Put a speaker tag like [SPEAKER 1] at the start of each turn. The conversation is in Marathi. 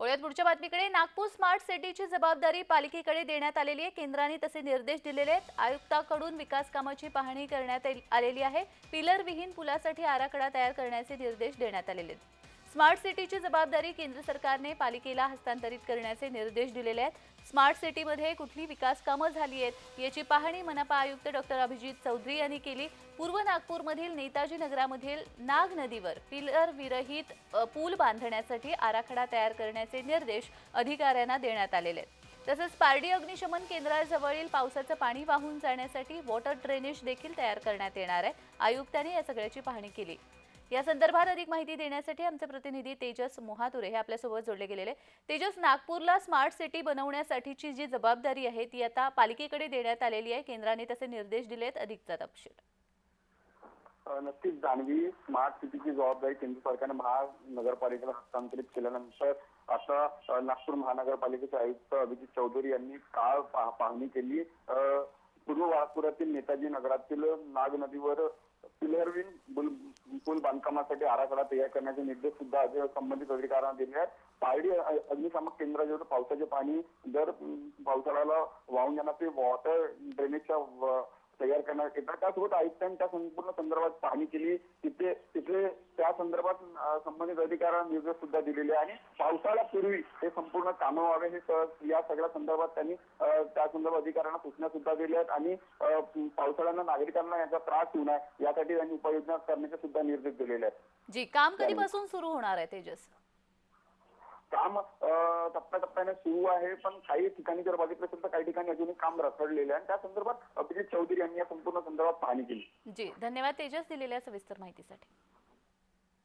[SPEAKER 1] वळूयात पुढच्या बातमीकडे नागपूर स्मार्ट सिटीची जबाबदारी पालिकेकडे देण्यात आलेली आहे. केंद्राने तसे निर्देश दिलेले आहेत. आयुक्ताकडून विकास कामाची पाहणी करण्यात आलेली आहे. पिलर विहीन पुलासाठी आराखडा तयार करण्याचे निर्देश देण्यात आलेले आहेत. स्मार्ट सिटीची जबाबदारी केंद्र सरकारने पालिकेला हस्तांतरित करण्याचे निर्देश दिलेले आहेत. स्मार्ट सिटीमध्ये कुठली विकास कामं झाली आहेत याची पाहणी मनपा आयुक्त डॉक्टर अभिजित चौधरी यांनी केली. पूर्व नागपूरमधील नेताजी नगरामधील नाग नदीवर पिलर विरहित पूल बांधण्यासाठी आराखडा तयार करण्याचे निर्देश अधिकाऱ्यांना देण्यात आलेले आहेत. तसंच पारडी अग्निशमन केंद्राजवळील पावसाचं पाणी वाहून जाण्यासाठी वॉटर ड्रेनेज देखील तयार करण्यात येणार आहे. आयुक्तांनी या सगळ्याची पाहणी केली. या संदर्भात अधिक माहिती देण्यासाठी आमचे प्रतिनिधी तेजस मोहातुरे हे आपल्यासोबत जोडले गेलेले तेजस नागपूरला स्मार्ट सिटी बनवण्यासाठीची जी जबाबदारी आहे ती आता पालिकेकडे देण्यात आलेली आहे. केंद्राने तसे निर्देश दिलेत अधिकचा तपशील.
[SPEAKER 2] नक्कीच जाणवी. स्मार्ट सिटीची जबाबदारी केंद्र सरकारने महानगरपालिकेला हस्तांतरित केल्यानंतर आता नागपूर महानगरपालिकेचे आयुक्त अभिजित चौधरी यांनी काळ पाहणी केली. पूर्व वाळापुरातील नेताजी नगरातील नाग नदीवर बांधकामासाठी आराखडा तयार करण्याचे निर्देश सुद्धा आज संबंधित अधिकाऱ्यांना दिले आहेत. पारडी केंद्र अग्निशामक केंद्राजवळ पावसाचे पाणी जर पावसाळ्याला वाहून जाणार ते वॉटर ड्रेनेजच्या तयार करण्यात येतात त्यासोबत आयुक्तांनी त्या संपूर्ण संदर्भात पाहणी केली. तिथे तिथले त्या संदर्भात संबंधित अधिकाऱ्यांना निर्देश सुद्धा दिलेले आणि पावसाळ्यापूर्वी हे संपूर्ण कामं व्हावे हे या सगळ्या संदर्भात त्यांनी त्या संदर्भात अधिकाऱ्यांना सूचना सुद्धा दिल्या आहेत आणि पावसाळ्यानं नागरिकांना याचा त्रास होऊ नये यासाठी त्यांनी उपाययोजना करण्याचे सुद्धा निर्देश दिलेले आहेत.
[SPEAKER 1] जी काम कधीपासून सुरू होणार आहे तेजस?
[SPEAKER 2] काम टप्प्याटप्प्याने सुरू आहे. पण काही ठिकाणी जर बघितलं असेल तर काही ठिकाणी अजूनही काम रखडलेलं आहे. आणि त्या संदर्भात अभिजित चौधरी यांनी या संपूर्ण संदर्भात पाहणी केली.
[SPEAKER 1] जी धन्यवाद तेजस दिलेल्या सविस्तर माहितीसाठी.